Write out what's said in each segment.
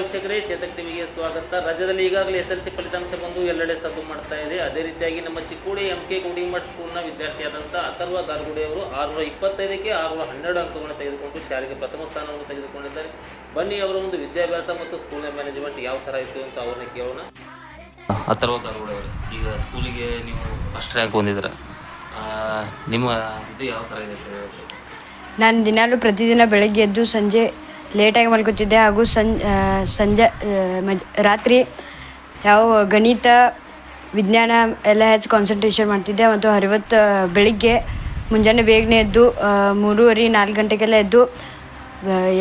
ವೀಕ್ಷಕರೇ ಚೇತಕ್ ಟಿವಿಗೆ ಸ್ವಾಗತ. ರಾಜ್ಯದಲ್ಲಿ ಈಗಾಗಲೇ ಎಸ್ ಎಲ್ ಸಿ ಫಲಿತಾಂಶ ಬಂದು ಎಲ್ಲೆಡೆ ಸದ್ದು ಮಾಡ್ತಾ ಇದೆ. ಅದೇ ರೀತಿಯಾಗಿ ನಮ್ಮ ಚಿಕ್ಕೋಡಿ ಎಂ ಕೆ ಗುಡಿಮಠ್ ಸ್ಕೂಲ್ನ ವಿದ್ಯಾರ್ಥಿಯಾದಂಥ ಅಥರ್ವ ಗಾರ್ಗುಡಿ ಅವರು ಆರುನೂರ ಇಪ್ಪತ್ತೈದಕ್ಕೆ ಆರುನೂರ ಹನ್ನೆರಡು ಅಂಕಗಳನ್ನು ತೆಗೆದುಕೊಂಡು ಶಾಲೆಗೆ ಪ್ರಥಮ ಸ್ಥಾನವನ್ನು ತೆಗೆದುಕೊಂಡಿದ್ದಾರೆ. ಬನ್ನಿ ಅವರ ಒಂದು ವಿದ್ಯಾಭ್ಯಾಸ ಮತ್ತು ಸ್ಕೂಲ್ನ ಮ್ಯಾನೇಜ್ಮೆಂಟ್ ಯಾವ ಥರ ಇತ್ತು ಅಂತ ಅವ್ರನ್ನ ಕೇಳೋಣ. ಅಥರ್ವ ಗಾರ್ಗುಡಿ ಅವರು ಈಗ ಸ್ಕೂಲಿಗೆ ನೀವು ಫಸ್ಟ್ ರ್ಯಾಂಕ್ ಬಂದಿದ್ದೀರ? ನಿಮ್ಮ ಇದು ಯಾವ ಥರ ಇದೆ ನಾನು ದಿನಾಲು ಪ್ರತಿದಿನ ಬೆಳಗ್ಗೆ ಎದ್ದು ಸಂಜೆ ಲೇಟಾಗಿ ಮಲ್ಕೋತಿದ್ದೆ ಹಾಗೂ ಸಂ ಸಂಜೆ ಮಜ್, ರಾತ್ರಿ ಯಾವ ಗಣಿತ, ವಿಜ್ಞಾನ ಎಲ್ಲ ಹೆಚ್ಚು ಕಾನ್ಸಂಟ್ರೇಷನ್ ಮಾಡ್ತಿದ್ದೆ. ಮತ್ತು ಅರವತ್ತು ಬೆಳಿಗ್ಗೆ ಮುಂಜಾನೆ ಬೇಗನೆ ಎದ್ದು ಮೂರುವರೆ, ನಾಲ್ಕು ಗಂಟೆಗೆಲ್ಲ ಎದ್ದು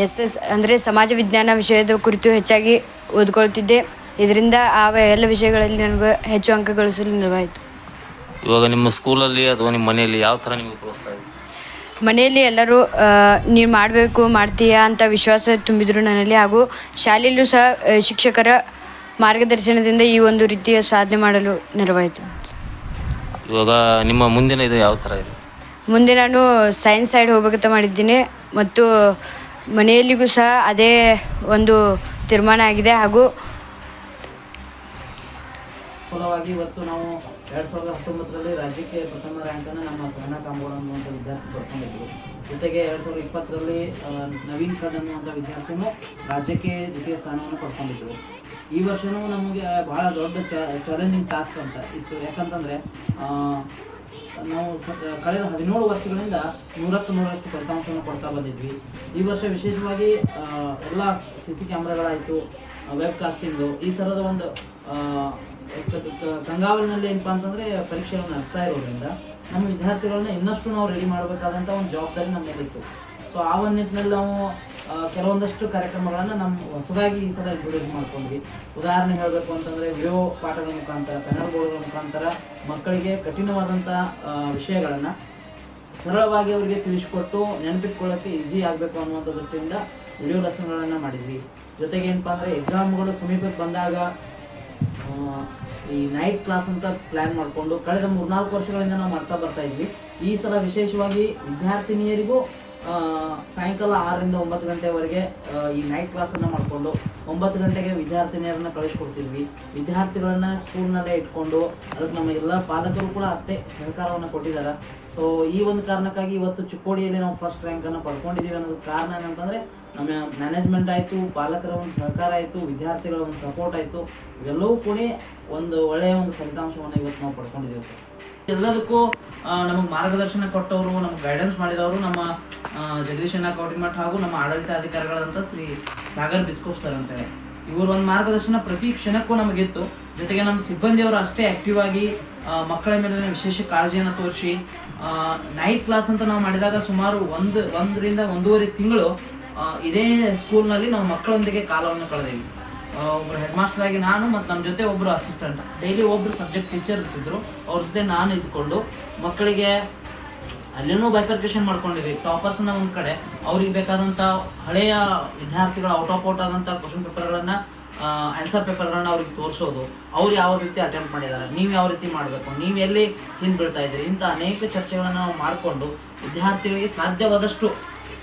ಎಸ್ ಎಸ್ ಅಂದರೆ ಸಮಾಜ ವಿಜ್ಞಾನ ವಿಷಯದ ಕುರಿತು ಹೆಚ್ಚಾಗಿ ಓದ್ಕೊಳ್ತಿದ್ದೆ. ಇದರಿಂದ ಆ ಎಲ್ಲ ವಿಷಯಗಳಲ್ಲಿ ನನಗೆ ಹೆಚ್ಚು ಅಂಕ ಗಳಿಸಲು ನೆರವಾಯಿತು ಇವಾಗ ನಿಮ್ಮ ಸ್ಕೂಲಲ್ಲಿ ಅಥವಾ ನಿಮ್ಮ ಮನೆಯಲ್ಲಿ ಯಾವ ಥರ ನಿಮಗೆ ಪ್ರೋತ್ಸಾಹ ಮನೆಯಲ್ಲಿ ಎಲ್ಲರೂ ನೀನು ಮಾಡಬೇಕು ಮಾಡ್ತೀಯಾ ಅಂತ ವಿಶ್ವಾಸ ತುಂಬಿದರು ನನ್ನಲ್ಲಿ. ಹಾಗೂ ಶಾಲೆಯಲ್ಲೂ ಸಹ ಶಿಕ್ಷಕರ ಮಾರ್ಗದರ್ಶನದಿಂದ ಈ ಒಂದು ರೀತಿಯ ಸಾಧನೆ ಮಾಡಲು ನೆರವಾಯಿತು. ಇವಾಗ ನಿಮ್ಮ ಮುಂದಿನ ಇದು ಯಾವ ಥರ ಇದೆ? ಮುಂದೆ ನಾನು ಸೈನ್ಸ್ ಸೈಡ್ ಹೋಗ್ಬೇಕಂತ ಮಾಡಿದ್ದೀನಿ. ಮತ್ತು ಮನೆಯಲ್ಲಿಗೂ ಸಹ ಅದೇ ಒಂದು ತೀರ್ಮಾನ ಆಗಿದೆ. ಹಾಗೂ ಫಲವಾಗಿ ಇವತ್ತು ನಾವು ಎರಡು ಸಾವಿರದ ಹತ್ತೊಂಬತ್ತರಲ್ಲಿ ರಾಜ್ಯಕ್ಕೆ ಪ್ರಥಮ ರ್ಯಾಂಕನ್ನು ನಮ್ಮ ಸಹನಾ ಕಾಂಬೋಡ್ ಅನ್ನುವಂಥ ವಿದ್ಯಾರ್ಥಿ ಪಡ್ಕೊಂಡಿದ್ರು ಜೊತೆಗೆ ಎರಡು ಸಾವಿರದ ಇಪ್ಪತ್ತರಲ್ಲಿ ನವೀನ್ ಖಾನ್ ಅನ್ನುವಂಥ ವಿದ್ಯಾರ್ಥಿನೂ ರಾಜ್ಯಕ್ಕೆ ದ್ವಿತೀಯ ಸ್ಥಾನವನ್ನು ಪಡ್ಕೊಂಡಿದ್ರು ಈ ವರ್ಷವೂ ನಮಗೆ ಬಹಳ ದೊಡ್ಡ ಚಾಲೆಂಜಿಂಗ್ ಟಾಸ್ಕ್ ಅಂತ ಇತ್ತು. ಯಾಕಂತಂದರೆ ನಾವು ಕಳೆದ ಹದಿನೇಳು ವರ್ಷಗಳಿಂದ ನೂರತ್ತು ನೂರಷ್ಟು ಫಲಿತಾಂಶವನ್ನು ಕೊಡ್ತಾ ಬಂದಿದ್ವಿ. ಈ ವರ್ಷ ವಿಶೇಷವಾಗಿ ಎಲ್ಲ ಸಿ ಸಿ ಕ್ಯಾಮ್ರಾಗಳಾಯಿತು ವೆಬ್ ಕಾಸ್ಟಿಂಗು ಈ ಥರದ ಒಂದು ಕಂಗಾವಲಿನಲ್ಲಿ ಏನಪ್ಪ ಅಂತಂದರೆ ಪರೀಕ್ಷೆಗಳನ್ನ ನಡೆಸ್ತಾ ಇರೋದ್ರಿಂದ ನಮ್ಮ ವಿದ್ಯಾರ್ಥಿಗಳನ್ನ ಇನ್ನಷ್ಟು ನಾವು ರೆಡಿ ಮಾಡಬೇಕಾದಂಥ ಒಂದು ಜವಾಬ್ದಾರಿ ನಮ್ಮ ಮೇಲಿತ್ತು. ಸೊ ಆ ಒಂದು ನಿಟ್ಟಿನಲ್ಲಿ ನಾವು ಕೆಲವೊಂದಷ್ಟು ಕಾರ್ಯಕ್ರಮಗಳನ್ನು ನಮ್ಮ ಹೊಸದಾಗಿ ಈ ಸಲ ಇಂಟ್ರೊಡ್ಯೂಸ್ ಮಾಡ್ಕೊಂಡ್ವಿ. ಉದಾಹರಣೆ ಹೇಳಬೇಕು ಅಂತಂದರೆ ವಿಡಿಯೋ ಪಾಠಗಳ ಮುಖಾಂತರ ಕನ್ನಡ ಬೋರ್ಡ್ಗಳ ಮುಖಾಂತರ ಮಕ್ಕಳಿಗೆ ಕಠಿಣವಾದಂಥ ವಿಷಯಗಳನ್ನು ಸರಳವಾಗಿ ಅವರಿಗೆ ತಿಳಿಸಿಕೊಟ್ಟು ನೆನಪಿಟ್ಕೊಳ್ಳೋಕ್ಕೆ ಈಸಿ ಆಗಬೇಕು ಅನ್ನುವಂಥ ದೃಷ್ಟಿಯಿಂದ ವಿಡಿಯೋ ಲೆಸನ್ಗಳನ್ನು ಮಾಡಿದ್ವಿ. ಜೊತೆಗೆ ಏನಪ್ಪ ಅಂದರೆ ಎಕ್ಸಾಮ್ಗಳು ಸಮೀಪಕ್ಕೆ ಬಂದಾಗ ಈ ನೈಟ್ ಕ್ಲಾಸ್ ಅಂತ ಪ್ಲ್ಯಾನ್ ಮಾಡಿಕೊಂಡು ಕಳೆದ ಮೂರ್ನಾಲ್ಕು ವರ್ಷಗಳಿಂದ ನಾವು ಮಾಡ್ತಾ ಬರ್ತಾ ಇದ್ವಿ. ಈ ಸಲ ವಿಶೇಷವಾಗಿ ವಿದ್ಯಾರ್ಥಿನಿಯರಿಗೂ ಸಾಯಂಕಾಲ ಆರರಿಂದ ಒಂಬತ್ತು ಗಂಟೆವರೆಗೆ ಈ ನೈಟ್ ಕ್ಲಾಸನ್ನು ಮಾಡಿಕೊಂಡು ಒಂಬತ್ತು ಗಂಟೆಗೆ ವಿದ್ಯಾರ್ಥಿನಿಯರನ್ನ ಕಳಿಸ್ಕೊಡ್ತಿದ್ವಿ. ವಿದ್ಯಾರ್ಥಿಗಳನ್ನ ಸ್ಕೂಲ್ನಲ್ಲೇ ಇಟ್ಕೊಂಡು ಅದಕ್ಕೆ ನಮಗೆಲ್ಲ ಪಾಲಕರು ಕೂಡ ಅಷ್ಟೇ ಸಹಕಾರವನ್ನು ಕೊಟ್ಟಿದ್ದಾರೆ. ಸೊ ಈ ಒಂದು ಕಾರಣಕ್ಕಾಗಿ ಇವತ್ತು ಚಿಕ್ಕೋಡಿಯಲ್ಲಿ ನಾವು ಫಸ್ಟ್ ರ್ಯಾಂಕನ್ನು ಪಡ್ಕೊಂಡಿದ್ದೀವಿ ಅನ್ನೋದಕ್ಕೆ ಕಾರಣ ಏನಂತಂದರೆ ನಮ್ಮ ಮ್ಯಾನೇಜ್ಮೆಂಟ್ ಆಯಿತು, ಪಾಲಕರ ಒಂದು ಸಹಕಾರ ಆಯಿತು, ವಿದ್ಯಾರ್ಥಿಗಳ ಒಂದು ಸಪೋರ್ಟ್ ಆಯಿತು. ಇವೆಲ್ಲವೂ ಕೂಡ ಒಂದು ಒಳ್ಳೆಯ ಒಂದು ಫಲಿತಾಂಶವನ್ನು ಇವತ್ತು ನಾವು ಪಡ್ಕೊಂಡಿದ್ದೀವಿ ಸರ್. ಎಲ್ಲದಕ್ಕೂ ನಮಗೆ ಮಾರ್ಗದರ್ಶನ ಕೊಟ್ಟವರು, ನಮ್ಗೆ ಗೈಡೆನ್ಸ್ ಮಾಡಿದವರು ನಮ್ಮ ಜಗದೀಶ್ ಜಗದೀಶಣ್ಣ ಕೌಟಿಮಠ್ ಹಾಗೂ ನಮ್ಮ ಆಡಳಿತಾಧಿಕಾರಿಗಳಂತ ಶ್ರೀ ಸಾಗರ್ ಬಿಸ್ಕೋಪ್ ಸರ್ ಅಂತೇಳಿ ಇವರು ಒಂದು ಮಾರ್ಗದರ್ಶನ ಪ್ರತಿ ಕ್ಷಣಕ್ಕೂ ನಮಗಿತ್ತು. ಜೊತೆಗೆ ನಮ್ಮ ಸಿಬ್ಬಂದಿಯವರು ಅಷ್ಟೇ ಆಕ್ಟಿವ್ ಆಗಿ ಮಕ್ಕಳ ಮೇಲೆ ವಿಶೇಷ ಕಾಳಜಿಯನ್ನು ತೋರಿಸಿ ನೈಟ್ ಕ್ಲಾಸ್ ಅಂತ ನಾವು ಮಾಡಿದಾಗ ಸುಮಾರು ಒಂದು, ಒಂದರಿಂದ ಒಂದೂವರೆ ತಿಂಗಳು ಇದೇ ಸ್ಕೂಲ್ನಲ್ಲಿ ನಾವು ಮಕ್ಕಳೊಂದಿಗೆ ಕಾಲವನ್ನು ಕಳೆದೇವಿ. ಒಬ್ಬರು ಹೆಡ್ ಮಾಸ್ಟರ್ ಆಗಿ ನಾನು ಮತ್ತು ನಮ್ಮ ಜೊತೆ ಒಬ್ಬರು ಅಸಿಸ್ಟೆಂಟ್ ಡೈಲಿ ಒಬ್ರು ಸಬ್ಜೆಕ್ಟ್ ಟೀಚರ್ ಇರ್ತಿದ್ರು. ಅವ್ರ ಜೊತೆ ನಾನು ಇದ್ಕೊಂಡು ಮಕ್ಕಳಿಗೆ ಅಲ್ಲಿನೂ ಬೈಫರ್ಕೇಶನ್ ಮಾಡ್ಕೊಂಡಿದ್ವಿ. ಟಾಪರ್ಸ್ನ ಒಂದು ಕಡೆ. ಅವ್ರಿಗೆ ಬೇಕಾದಂಥ ಹಳೆಯ ವಿದ್ಯಾರ್ಥಿಗಳ ಔಟ್ ಆಫ್ ಔಟ್ ಆದಂಥ ಕ್ವಶನ್ ಪೇಪರ್ಗಳನ್ನು ಆನ್ಸರ್ ಪೇಪರ್ಗಳನ್ನ ಅವ್ರಿಗೆ ತೋರಿಸೋದು. ಅವ್ರು ಯಾವ ರೀತಿ ಅಟೆಂಪ್ಟ್ ಮಾಡಿದ್ದಾರೆ ನೀವು ಯಾವ ರೀತಿ ಮಾಡಬೇಕು? ನೀವು ಎಲ್ಲಿ ಹಿಂದೆ ಬೀಳ್ತಾ ಇದ್ದೀರಿ? ಇಂಥ ಅನೇಕ ಚರ್ಚೆಗಳನ್ನು ನಾವು ಮಾಡಿಕೊಂಡು ವಿದ್ಯಾರ್ಥಿಗಳಿಗೆ ಸಾಧ್ಯವಾದಷ್ಟು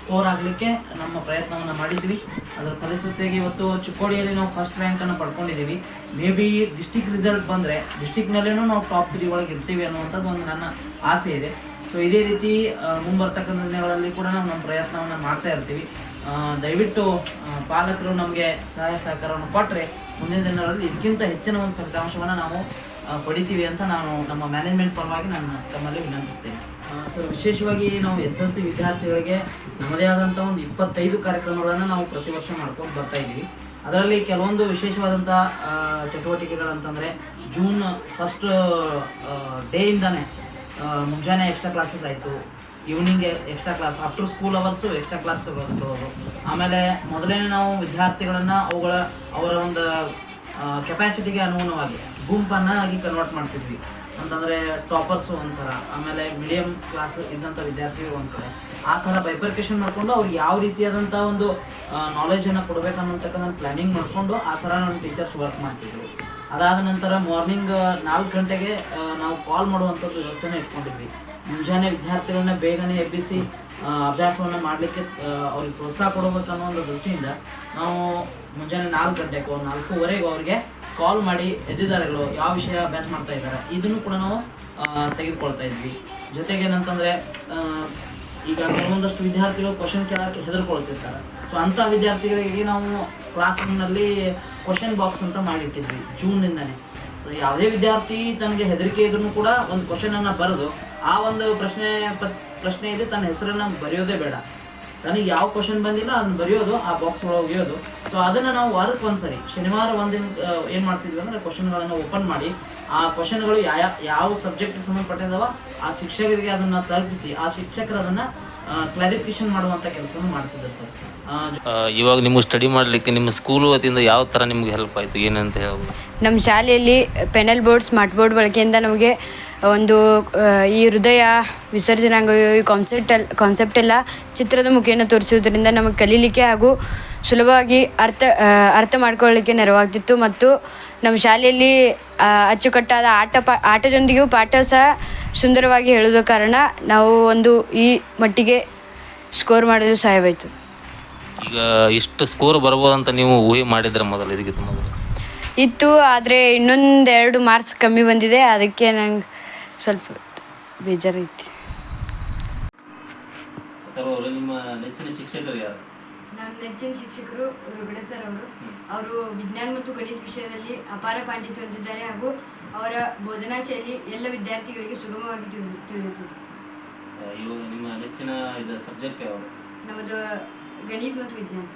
ಸ್ಕೋರ್ ಆಗಲಿಕ್ಕೆ ನಮ್ಮ ಪ್ರಯತ್ನವನ್ನು ಮಾಡಿದ್ವಿ. ಅದರ ಫಲಶ್ರುತಿಯಾಗಿ ಇವತ್ತು ಚಿಕ್ಕೋಡಿಯಲ್ಲಿ ನಾವು ಫಸ್ಟ್ ರ್ಯಾಂಕನ್ನು ಪಡ್ಕೊಂಡಿದ್ದೀವಿ. ಮೇ ಬಿ ಡಿಸ್ಟಿಕ್ ರಿಸಲ್ಟ್ ಬಂದರೆ ಡಿಸ್ಟಿಕ್ನಲ್ಲೂ ನಾವು ಟಾಪ್ ತ್ರೀ ಒಳಗೆ ಇರ್ತೀವಿ ಅನ್ನುವಂಥದ್ದು ಒಂದು ನನ್ನ ಆಸೆ ಇದೆ. ಸೊ ಇದೇ ರೀತಿ ಮುಂಬರ್ತಕ್ಕಂಥ ದಿನಗಳಲ್ಲಿ ಕೂಡ ನಾವು ನಮ್ಮ ಪ್ರಯತ್ನವನ್ನು ಮಾಡ್ತಾ ಇರ್ತೀವಿ. ದಯವಿಟ್ಟು ಪಾಲಕರು ನಮಗೆ ಸಹಾಯ ಸಹಕಾರವನ್ನು ಕೊಟ್ಟರೆ ಮುಂದಿನ ದಿನಗಳಲ್ಲಿ ಇದಕ್ಕಿಂತ ಹೆಚ್ಚಿನ ಒಂದು ಫಲಿತಾಂಶವನ್ನು ನಾವು ಪಡಿತೀವಿ ಅಂತ ನಾನು ನಮ್ಮ ಮ್ಯಾನೇಜ್ಮೆಂಟ್ ಪರವಾಗಿ ನಾನು ತಮ್ಮಲ್ಲಿ ವಿನಂತಿಸ್ತೇನೆ. ಸರ್ ವಿಶೇಷವಾಗಿ ನಾವು ಎಸ್ ಎಲ್ ಸಿ ವಿದ್ಯಾರ್ಥಿಗಳಿಗೆ ನಮ್ಮದೇ ಆದಂಥ ಒಂದು ಇಪ್ಪತ್ತೈದು ಕಾರ್ಯಕ್ರಮಗಳನ್ನು ನಾವು ಪ್ರತಿ ವರ್ಷ ಮಾಡ್ಕೊಂಡು ಬರ್ತಾ ಇದ್ದೀವಿ. ಅದರಲ್ಲಿ ಕೆಲವೊಂದು ವಿಶೇಷವಾದಂಥ ಚಟುವಟಿಕೆಗಳು ಚಟುವಟಿಕೆಗಳಂತಂದರೆ ಜೂನ್ ಫಸ್ಟ್ ಡೇಯಿಂದನೇ ಮುಂಜಾನೆ ಎಕ್ಸ್ಟ್ರಾ ಕ್ಲಾಸಸ್ ಆಯಿತು. Evening extra class after school hours extra class ತಗೊಳ್ಳೋದು ಆಮೇಲೆ ಮೊದಲೇ ನಾವು ವಿದ್ಯಾರ್ಥಿಗಳನ್ನು ಅವುಗಳ, ಅವರ ಒಂದು ಕೆಪಾಸಿಟಿಗೆ ಅನುಗುಣವಾಗಿ ಗುಂಪನ್ನು ಆಗಿ ಕನ್ವರ್ಟ್ ಮಾಡ್ತಿದ್ವಿ. ಅಂತಂದರೆ ಟಾಪರ್ಸು ಒಂಥರ, ಆಮೇಲೆ ಮೀಡಿಯಂ ಕ್ಲಾಸ್ ಇದ್ದಂಥ ವಿದ್ಯಾರ್ಥಿಗಳು ಒಂಥರ. ಆ ಥರ ಬೈಪರ್ಕೇಶನ್ ಮಾಡಿಕೊಂಡು ಅವ್ರು ಯಾವ ರೀತಿಯಾದಂಥ ಒಂದು ನಾಲೆಜನ್ನು ಕೊಡಬೇಕನ್ನೋತಕ್ಕಂಥ ಪ್ಲಾನಿಂಗ್ ಮಾಡಿಕೊಂಡು ಆ ಥರ ನಮ್ಮ ಟೀಚರ್ಸ್ ವರ್ಕ್ ಮಾಡ್ತಿದ್ರು. ಅದಾದ ನಂತರ ಮಾರ್ನಿಂಗ್ ನಾಲ್ಕು ಗಂಟೆಗೆ ನಾವು ಕಾಲ್ ಮಾಡುವಂಥದ್ದು ವ್ಯವಸ್ಥೆನ ಇಟ್ಕೊಂಡಿದ್ವಿ. ಮುಂಜಾನೆ ವಿದ್ಯಾರ್ಥಿಗಳನ್ನ ಬೇಗನೆ ಎಬ್ಬಿಸಿ ಅಭ್ಯಾಸವನ್ನು ಮಾಡಲಿಕ್ಕೆ ಅವ್ರಿಗೆ ಪ್ರೋತ್ಸಾಹ ಕೊಡಬೇಕು ಅನ್ನೋ ಒಂದು ದೃಷ್ಟಿಯಿಂದ ನಾವು ಮುಂಜಾನೆ ನಾಲ್ಕು ಗಂಟೆಗೋ ನಾಲ್ಕೂವರೆಗೂ ಅವ್ರಿಗೆ ಕಾಲ್ ಮಾಡಿ ಎದ್ದಿದ್ದಾರೆಗಳು ಯಾವ ವಿಷಯ ಅಭ್ಯಾಸ ಮಾಡ್ತಾ ಇದ್ದಾರೆ, ಇದನ್ನು ಕೂಡ ನಾವು ತೆಗೆದುಕೊಳ್ತಾ ಇದ್ವಿ. ಜೊತೆಗೆ ಏನಂತಂದ್ರೆ ಈಗ ಕೆಲವೊಂದಷ್ಟು ವಿದ್ಯಾರ್ಥಿಗಳು ಕ್ವಶನ್ ಕೇಳೋಕ್ಕೆ ಹೆದರ್ಕೊಳ್ತಿರ್ತಾರೆ. ಸೊ ಅಂಥ ವಿದ್ಯಾರ್ಥಿಗಳಿಗೆ ನಾವು ಕ್ಲಾಸ್ ರೂಮ್ನಲ್ಲಿ ಕ್ವಶನ್ ಬಾಕ್ಸ್ ಅಂತ ಮಾಡಿಟ್ಟಿದ್ವಿ ಜೂನ್ ನಿಂದನೆ ಯಾವುದೇ ವಿದ್ಯಾರ್ಥಿ ತನಗೆ ಹೆದರಿಕೆ ಇದ್ರೂ ಕೂಡ ಒಂದು ಕ್ವಶನ್ ಅನ್ನ ಬರೆದು, ಆ ಒಂದು ಪ್ರಶ್ನೆ ಪ್ರಶ್ನೆ ಇದೆ, ತನ್ನ ಹೆಸರನ್ನ ಬರೆಯೋದೇ ಬೇಡ. ನನಗೆ ಯಾವ ಕ್ವಶನ್ ಬಂದಿಲ್ಲ ಅದನ್ನ ಬರೆಯೋದು ಆ ಬಾಕ್ಸ್ ಒಳಗೆ ಒಗೆಯೋದು. ಸೊ ಅದನ್ನ ನಾವು ವಾರಕ್ಕೆ ಒಂದ್ಸರಿ ಶನಿವಾರ ಒಂದಿನ ಏನು ಮಾಡ್ತಿದ್ವಿ ಅಂದ್ರೆ ಕ್ವಶನ್ಗಳನ್ನ ಓಪನ್ ಮಾಡಿ ಆ ಕ್ವಶನ್ಗಳು ಯಾವ ಯಾವ ಸಬ್ಜೆಕ್ಟ್ಗೆ ಸಂಬಂಧಪಟ್ಟಿದಾವ ಆ ಶಿಕ್ಷಕರಿಗೆ ಅದನ್ನ ತಲುಪಿಸಿ ಆ ಶಿಕ್ಷಕರು ಅದನ್ನ ಕ್ಲಾರಿಫಿಕೇಶನ್ ಮಾಡುವಂತ ಕೆಲಸವನ್ನು ಮಾಡ್ತಿದ್ದೆ ಸರ್. ಇವಾಗ ನಿಮ್ಗೆ ಸ್ಟಡಿ ಮಾಡಲಿಕ್ಕೆ ನಿಮ್ಮ ಸ್ಕೂಲ್ ವತಿಯಿಂದ ಯಾವ ಥರ ನಿಮ್ಗೆ ಹೆಲ್ಪ್ ಆಯಿತು? ಏನಂತ ಹೇಳ್ಬೋದು? ನಮ್ಮ ಶಾಲೆಯಲ್ಲಿ ಪೆನಲ್ ಬೋರ್ಡ್ ಸ್ಮಾರ್ಟ್ ಬೋರ್ಡ್ ಬಳಕೆಯಿಂದ ನಮಗೆ ಒಂದು ಈ ಹೃದಯ ವಿಸರ್ಜನಾಂಗ ಈ ಕಾನ್ಸೆಪ್ಟ್ ಕಾನ್ಸೆಪ್ಟೆಲ್ಲ ಚಿತ್ರದ ಮುಖೇನ ತೋರಿಸುವುದರಿಂದ ನಮಗೆ ಕಲೀಲಿಕ್ಕೆ ಹಾಗೂ ಸುಲಭವಾಗಿ ಅರ್ಥ ಅರ್ಥ ಮಾಡ್ಕೊಳ್ಳಿಕ್ಕೆ ನೆರವಾಗ್ತಿತ್ತು. ಮತ್ತು ನಮ್ಮ ಶಾಲೆಯಲ್ಲಿ ಅಚ್ಚುಕಟ್ಟಾದ ಆಟ ಪಾ ಆಟದೊಂದಿಗೂ ಪಾಠ ಸಹ ಸುಂದರವಾಗಿ ಹೇಳೋದ ಕಾರಣ ನಾವು ಒಂದು ಈ ಮಟ್ಟಿಗೆ ಸ್ಕೋರ್ ಮಾಡಲು ಸಹಾಯವಾಯಿತು. ಈಗ ಇಷ್ಟು ಸ್ಕೋರ್ ಬರ್ಬೋದಂತ ನೀವು ಊಹೆ ಮಾಡಿದ್ರೆ ಮೊದಲು ಇದಕ್ಕಿಂತ ಮೊದಲು? ಇತ್ತು ಆದರೆ ಇನ್ನೊಂದೆರಡು ಮಾರ್ಕ್ಸ್ ಕಮ್ಮಿ ಬಂದಿದೆ. ಅದಕ್ಕೆ ನಂಗೆ ಸ್ವಲ್ಪ ಬೇಜಾರೈತಿ ನಮ್ಮ ನಿಮ್ಮ ನೆಚ್ಚಿನ ಶಿಕ್ಷಕರು ಯಾರು? ನನ್ನ ನೆಚ್ಚಿನ ಶಿಕ್ಷಕರು ರುಬಿಡ ಸರ್ ಅವರು. ಅವರು ವಿಜ್ಞಾನ ಮತ್ತು ಗಣಿತ ವಿಷಯದಲ್ಲಿ ಅಪಾರ ಪಾಂಡಿತ್ಯ ಹೊಂದಿದ್ದಾರೆ ಹಾಗೂ ಅವರ ಬೋಧನಾ ಶೈಲಿ ಎಲ್ಲ ವಿದ್ಯಾರ್ಥಿಗಳಿಗೆ ಸುಗಮವಾಗಿ ತಿಳಿದು ತಿಳಿಯುತ್ತದೆ. ನಿಮ್ಮ ನೆಚ್ಚಿನ ಇದು ಸಬ್ಜೆಕ್ಟ್ ಯಾವುದು? ನಮ್ಮದು ಗಣಿತ ಮತ್ತು ವಿಜ್ಞಾನ.